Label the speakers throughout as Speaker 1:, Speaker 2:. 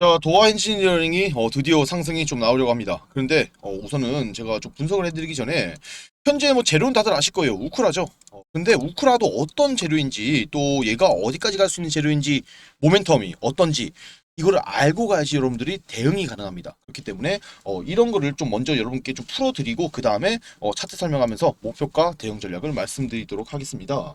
Speaker 1: 자, 도어 엔지니어링이 어, 드디어 상승이 좀 나오려고 합니다. 그런데 어, 우선은 제가 좀 분석을 해드리기 전에 현재 뭐 재료는 다들 아실 거예요. 우크라죠. 어, 근데 우크라도 어떤 재료인지 또 얘가 어디까지 갈 수 있는 재료인지 모멘텀이 어떤지 이거를 알고 가야지 여러분들이 대응이 가능합니다. 그렇기 때문에 어, 이런 거를 좀 먼저 여러분께 좀 풀어드리고 그 다음에 어, 차트 설명하면서 목표가 대응 전략을 말씀드리도록 하겠습니다.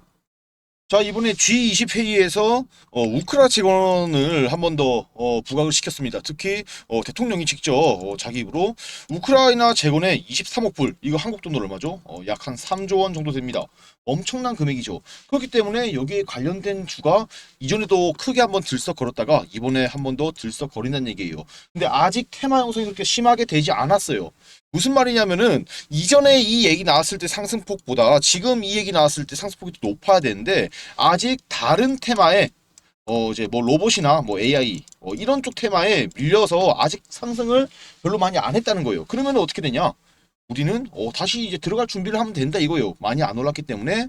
Speaker 1: 자 이번에 G20 회의에서 어, 우크라 직원을 한 번 더 어, 부각을 시켰습니다. 특히 어, 대통령이 직접 어, 자기 입으로 우크라이나 재건에 23억 불 이거 한국 돈으로 얼마죠? 어, 약 한 3조 원 정도 됩니다. 엄청난 금액이죠. 그렇기 때문에 여기에 관련된 주가 이전에도 크게 한번 들썩거렸다가 이번에 한 번 더 들썩거린다는 얘기예요. 근데 아직 테마 형성이 그렇게 심하게 되지 않았어요. 무슨 말이냐면은 이전에 이 얘기 나왔을 때 상승폭보다 지금 이 얘기 나왔을 때 상승폭이 더 높아야 되는데 아직 다른 테마에 어 이제 뭐 로봇이나 뭐 AI 어 이런 쪽 테마에 밀려서 아직 상승을 별로 많이 안 했다는 거예요. 그러면 어떻게 되냐? 우리는 어 다시 이제 들어갈 준비를 하면 된다 이거예요. 많이 안 올랐기 때문에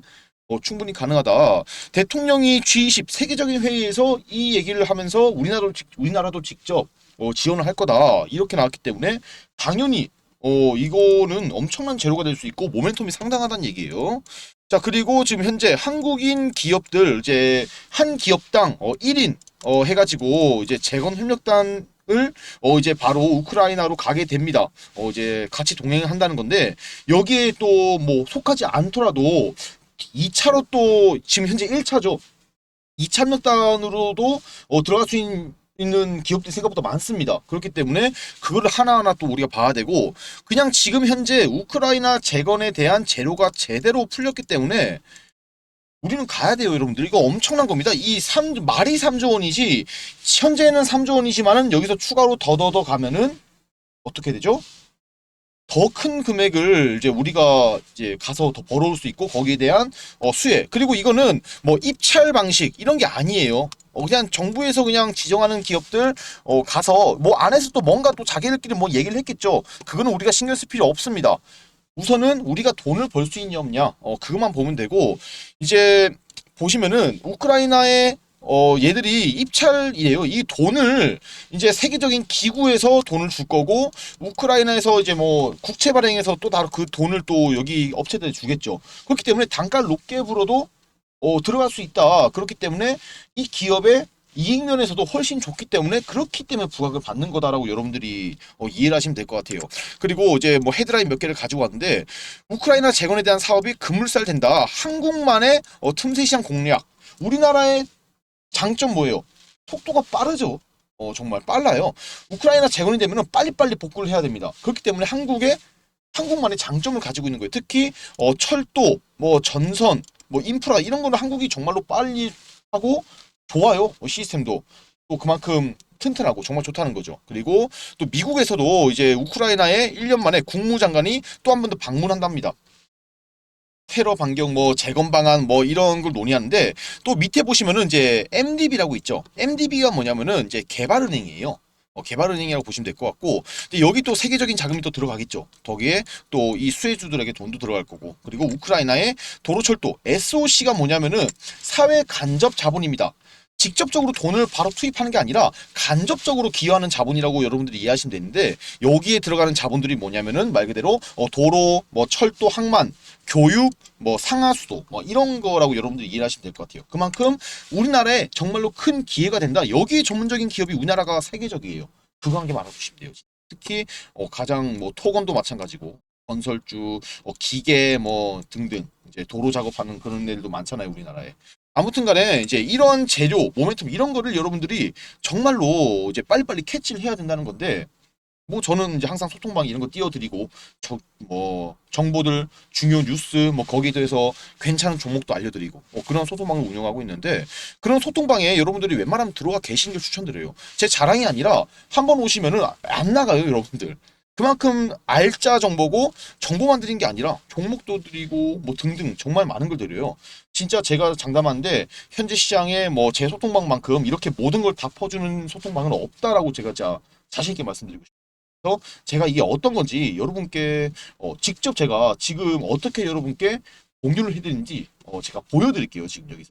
Speaker 1: 어, 충분히 가능하다. 대통령이 G20 세계적인 회의에서 이 얘기를 하면서 우리나라도 직- 우리나라도 직접 어, 지원을 할 거다 이렇게 나왔기 때문에 당연히 어 이거는 엄청난 재료가 될 수 있고 모멘텀이 상당하다는 얘기예요. 자 그리고 지금 현재 한국인 기업들 이제 한 기업당 어 1인 어 해가지고 이제 재건 협력단 을 어 이제 바로 우크라이나로 가게 됩니다. 어 이제 같이 동행한다는 건데 여기에 또 뭐 속하지 않더라도 2차로 또 지금 현재 1차죠. 2차 협력단으로도 어 들어갈 수 있는 있는 기업들이 생각보다 많습니다. 그렇기 때문에 그거를 하나하나 또 우리가 봐야 되고 그냥 지금 현재 우크라이나 재건에 대한 재료가 제대로 풀렸기 때문에 우리는 가야 돼요, 여러분들. 이거 엄청난 겁니다. 이 3, 말이 3조 원이지, 현재는 3조 원이지만은 여기서 추가로 더더더 가면은 어떻게 되죠? 더 큰 금액을 이제 우리가 이제 가서 더 벌어올 수 있고 거기에 대한 어, 수혜 그리고 이거는 뭐 입찰 방식 이런 게 아니에요. 어, 그냥 정부에서 그냥 지정하는 기업들 어, 가서 뭐 안에서 또 뭔가 또 자기들끼리 뭐 얘기를 했겠죠. 그거는 우리가 신경 쓸 필요 없습니다. 우선은 우리가 돈을 벌 수 있냐 없냐 어, 그것만 보면 되고 이제 보시면은 우크라이나의 어 얘들이 입찰이에요. 이 돈을 이제 세계적인 기구에서 돈을 줄 거고 우크라이나에서 이제 뭐 국채 발행해서 또 다른 그 돈을 또 여기 업체들에 주겠죠. 그렇기 때문에 단가를 높게 불어도 어 들어갈 수 있다. 그렇기 때문에 이 기업의 이익 면에서도 훨씬 좋기 때문에 그렇기 때문에 부각을 받는 거다라고 여러분들이 어, 이해를 하시면 될 것 같아요. 그리고 이제 뭐 헤드라인 몇 개를 가지고 왔는데 우크라이나 재건에 대한 사업이 급물살 된다. 한국만의 어, 틈새 시장 공략. 우리나라의 장점 뭐예요? 속도가 빠르죠. 어, 정말 빨라요. 우크라이나 재건이 되면 빨리빨리 복구를 해야 됩니다. 그렇기 때문에 한국의 한국만의 장점을 가지고 있는 거예요. 특히 어, 철도, 뭐 전선, 뭐 인프라 이런 거는 한국이 정말로 빨리 하고 좋아요. 어, 시스템도 또 그만큼 튼튼하고 정말 좋다는 거죠. 그리고 또 미국에서도 이제 우크라이나에 1년 만에 국무장관이 또 한 번 더 방문한답니다. 테러 반경 뭐 재건 방안 뭐 이런 걸 논의하는데 또 밑에 보시면은 이제 MDB라고 있죠. MDB가 뭐냐면은 이제 개발은행이에요. 어, 개발 은행이라고 보시면 될 것 같고 근데 여기 또 세계적인 자금이 또 들어가겠죠. 거기에 또 이 수혜주들에게 돈도 들어갈 거고 그리고 우크라이나의 도로철도 SOC가 뭐냐면은 사회 간접 자본입니다. 직접적으로 돈을 바로 투입하는 게 아니라 간접적으로 기여하는 자본이라고 여러분들이 이해하시면 되는데 여기에 들어가는 자본들이 뭐냐면은 말 그대로 어, 도로, 뭐 철도, 항만, 교육, 뭐 상하수도 뭐 이런 거라고 여러분들이 이해하시면 될 것 같아요. 그만큼 우리나라에 정말로 큰 기회가 된다. 여기에 전문적인 기업이 우리나라가 세계적이에요. 그거 한 개만 알아두시면 돼요. 특히 어, 가장 뭐 토건도 마찬가지고 건설주, 어, 기계 뭐 등등 이제 도로 작업하는 그런 애들도 많잖아요 우리나라에. 아무튼 간에 이제 이런 재료, 모멘텀 이런 거를 여러분들이 정말로 이제 빨리빨리 캐치를 해야 된다는 건데 뭐 저는 이제 항상 소통방 이런 거 띄워드리고 저 뭐 정보들 중요 뉴스 뭐 거기에 대해서 괜찮은 종목도 알려드리고 뭐 그런 소통방을 운영하고 있는데 그런 소통방에 여러분들이 웬만하면 들어가 계시는 걸 추천드려요. 제 자랑이 아니라 한 번 오시면은 안 나가요 여러분들. 그만큼 알짜 정보고 정보만 드린 게 아니라 종목도 드리고 뭐 등등 정말 많은 걸 드려요. 진짜 제가 장담하는데 현재 시장에 뭐 제 소통방만큼 이렇게 모든 걸 다 퍼주는 소통방은 없다라고 제가 자 자신 있게 말씀드리고 싶어요. 그래서 제가 이게 어떤 건지 여러분께 어, 직접 제가 지금 어떻게 여러분께 공유를 해드리는지 어, 제가 보여드릴게요 지금 여기서.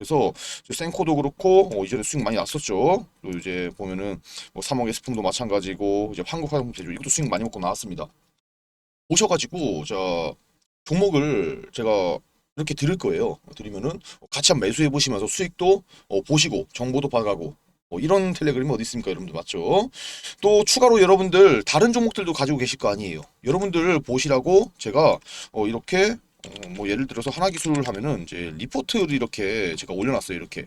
Speaker 1: 어, 그래서 센코도 그렇고 어, 이전에 수익 많이 났었죠. 또 이제 보면은 뭐 3억 스풍도 마찬가지고 이제 한국 화장품 이것도 수익 많이 먹고 나왔습니다. 오셔가지고 자 종목을 제가 이렇게 드릴 거예요. 드리면은 같이 한번 매수해 보시면서 수익도 어, 보시고 정보도 받아가고 어, 이런 텔레그램이 어디 있습니까, 여러분들 맞죠? 또 추가로 여러분들 다른 종목들도 가지고 계실 거 아니에요. 여러분들 보시라고 제가 어, 이렇게 어, 뭐 예를 들어서 하나 기술을 하면은 이제 리포트를 이렇게 제가 올려놨어요. 이렇게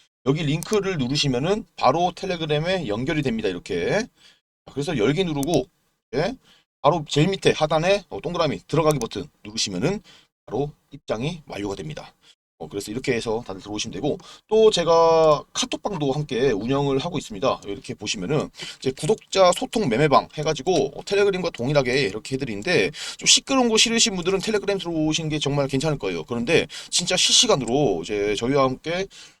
Speaker 1: 여기 링크를 누르시면은 바로 텔레그램에 연결이 됩니다. 이렇게. 그래서 열기 누르고 예, 바로 제일 밑에 하단에 어, 동그라미 들어가기 버튼 누르시면은 바로 입장이 완료가 됩니다. 어, 그래서 이렇게 해서 다들 들어오시면 되고 또 제가 카톡방도 함께 운영을 하고 있습니다. 이렇게 보시면은 제 구독자 소통 매매방 해가지고 어, 텔레그램과 동일하게 이렇게 해드리는데 좀 시끄러운 거 싫으신 분들은 텔레그램 들어오시는 게 정말 괜찮을 거예요. 그런데 진짜 실시간으로 이제 저희와 함께 뭐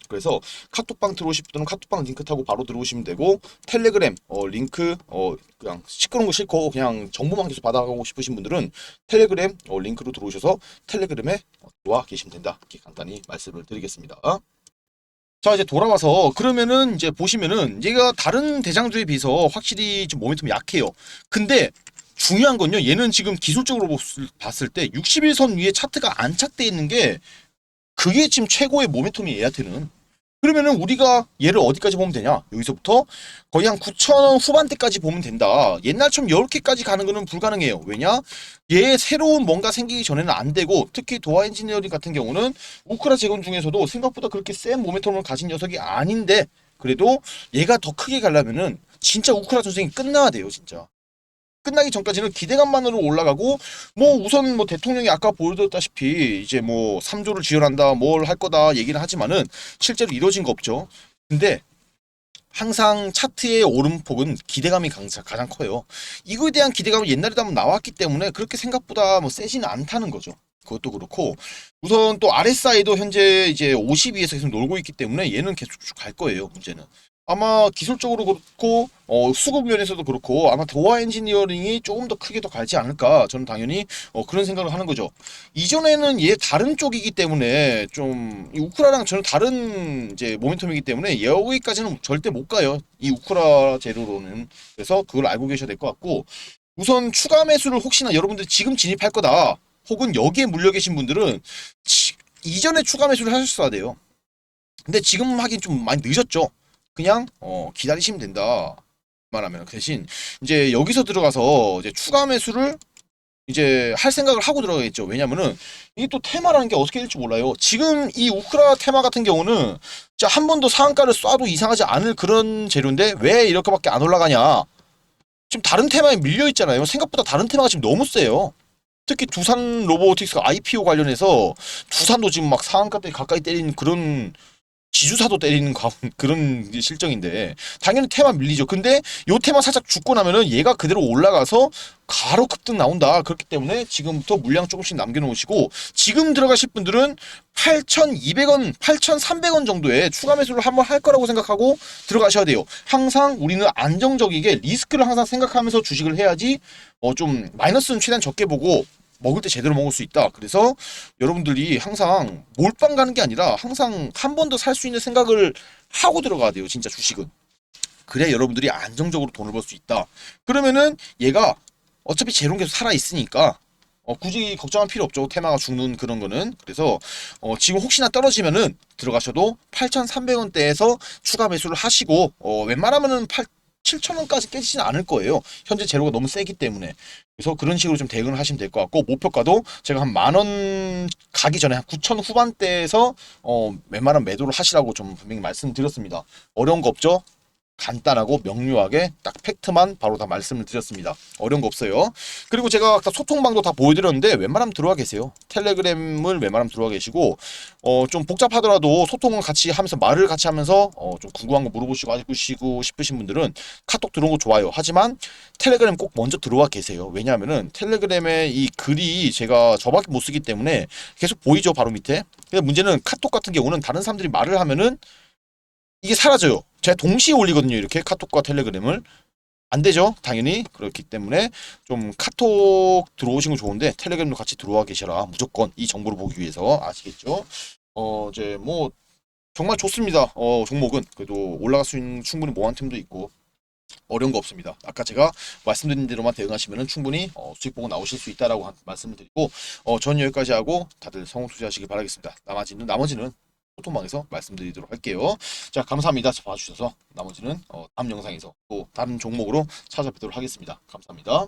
Speaker 1: 그래서 카톡방 들어오실 분들은 카톡방 링크 타고 바로 들어오시면 되고 텔레그램 어, 링크 어, 그냥 시끄러운 거 싫고 그냥 정보만 계속 받아가고 싶으신 분들은 텔레그램 어, 링크로 들어오셔서 텔레그램에 어, 들어와 계시면 된다. 이렇게 간단히 말씀을 드리겠습니다. 자 이제 돌아와서 그러면은 이제 보시면은 얘가 다른 대장주에 비해서 확실히 좀 모멘텀이 약해요. 근데 중요한 건요. 얘는 지금 기술적으로 봤을- 봤을 때 61선 위에 차트가 안착돼 있는 게 그게 지금 최고의 모멘텀이 얘한테는. 그러면은 우리가 얘를 어디까지 보면 되냐? 여기서부터 거의 한 9,000원 후반대까지 보면 된다. 옛날처럼 10개까지 가는 거는 불가능해요. 왜냐? 얘 새로운 뭔가 생기기 전에는 안 되고 특히 도화 엔지니어링 같은 경우는 우크라 재건 중에서도 생각보다 그렇게 센 모멘텀을 가진 녀석이 아닌데 그래도 얘가 더 크게 가려면은 진짜 우크라 전쟁이 끝나야 돼요, 진짜. 끝나기 전까지는 기대감만으로 올라가고 뭐 우선 뭐 대통령이 아까 보여드렸다시피 이제 뭐 3조를 지원한다 뭘 할 거다 얘기는 하지만은 실제로 이루어진 거 없죠. 근데 항상 차트의 오름폭은 기대감이 강- 가장 커요. 이거에 대한 기대감은 옛날에도 한번 나왔기 때문에 그렇게 생각보다 뭐 세지는 않다는 거죠. 그것도 그렇고 우선 또 RSI도 현재 이제 52에서 계속 놀고 있기 때문에 얘는 계속 쭉 갈 거예요. 문제는 아마 기술적으로 그렇고 어, 수급 면에서도 그렇고 아마 도화 엔지니어링이 조금 더 크게 더 갈지 않을까 저는 당연히 어, 그런 생각을 하는 거죠. 이전에는 얘 다른 쪽이기 때문에 좀이 우크라랑 저는 다른 이제 모멘텀이기 때문에 여기까지는 절대 못 가요. 이 우크라 재료로는 그래서 그걸 알고 계셔야 될 것 같고 우선 추가 매수를 혹시나 여러분들 지금 진입할 거다 혹은 여기에 물려 계신 분들은 지- 이전에 추가 매수를 하셨어야 돼요. 근데 지금 하긴 좀 많이 늦었죠. 그냥 어, 기다리시면 된다. 말하면 그 대신 이제 여기서 들어가서 이제 추가 매수를 이제 할 생각을 하고 들어가겠죠. 왜냐면은 이게 또 테마라는 게 어떻게 될지 몰라요. 지금 이 우크라 테마 같은 경우는 진짜 한번더 상한가를 쏴도 이상하지 않을 그런 재료인데 왜 이렇게밖에 안 올라가냐? 지금 다른 테마에 밀려 있잖아요. 생각보다 다른 테마가 지금 너무 세요. 특히 두산 로보틱스 IPO 관련해서 두산도 지금 막 상한가대 가까이 때리는 그런 지주사도 때리는 가- 그런 실정인데 당연히 테마 밀리죠. 근데 요 테마 살짝 죽고 나면은 얘가 그대로 올라가서 가로 급등 나온다. 그렇기 때문에 지금부터 물량 조금씩 남겨놓으시고 지금 들어가실 분들은 8,200원, 8,300원 정도의 추가 매수를 한번 할 거라고 생각하고 들어가셔야 돼요. 항상 우리는 안정적이게 리스크를 항상 생각하면서 주식을 해야지 어 좀 마이너스는 최대한 적게 보고 먹을 때 제대로 먹을 수 있다. 그래서 여러분들이 항상 몰빵 가는 게 아니라 항상 한 번 더 살 수 있는 생각을 하고 들어가야 돼요. 진짜 주식은. 그래야 여러분들이 안정적으로 돈을 벌 수 있다. 그러면은 얘가 어차피 재롱 계속 살아 있으니까 어, 굳이 걱정할 필요 없죠. 테마가 죽는 그런 거는. 그래서 어, 지금 혹시나 떨어지면은 들어가셔도 8,300원대에서 추가 매수를 하시고 어, 웬만하면은 8 7,000원까지 깨지진 않을 거예요. 현재 재료가 너무 세기 때문에. 그래서 그런 식으로 좀 대응을 하시면 될 것 같고 목표가도 제가 한 만 원 가기 전에 한 9천 후반대에서 어, 웬만한 매도를 하시라고 좀 분명히 말씀드렸습니다. 어려운 거 없죠? 간단하고 명료하게 딱 팩트만 바로 다 말씀을 드렸습니다. 어려운 거 없어요. 그리고 제가 소통방도 다 보여드렸는데 웬만하면 들어와 계세요. 텔레그램을 웬만하면 들어와 계시고 어, 좀 복잡하더라도 소통을 같이 하면서 말을 같이 하면서 어, 좀 궁금한 거 물어보시고 하시고 싶으신 분들은 카톡 들어온 거 좋아요. 하지만 텔레그램 꼭 먼저 들어와 계세요. 왜냐하면은 텔레그램에 이 글이 제가 저밖에 못 쓰기 때문에 계속 보이죠 바로 밑에. 근데 문제는 카톡 같은 경우는 다른 사람들이 말을 하면은 이게 사라져요. 제가 동시에 올리거든요. 이렇게 카톡과 텔레그램을. 안 되죠. 당연히 그렇기 때문에 좀 카톡 들어오신 거 좋은데 텔레그램도 같이 들어와 계셔라. 무조건 이 정보를 보기 위해서 아시겠죠? 어 이제 뭐 정말 좋습니다. 어 종목은 그래도 올라갈 수 있는 충분히 모멘텀도 있고 어려운 거 없습니다. 아까 제가 말씀드린 대로만 대응하시면 충분히 어, 수익 보고 나오실 수 있다라고 한- 말씀을 드리고 어, 전 여기까지 하고 다들 성공 투자하시길 바라겠습니다. 나머지는 나머지는 소통방에서 말씀드리도록 할게요. 자 감사합니다. 봐주셔서 나머지는 어, 다음 영상에서 또 다른 종목으로 찾아뵙도록 하겠습니다. 감사합니다.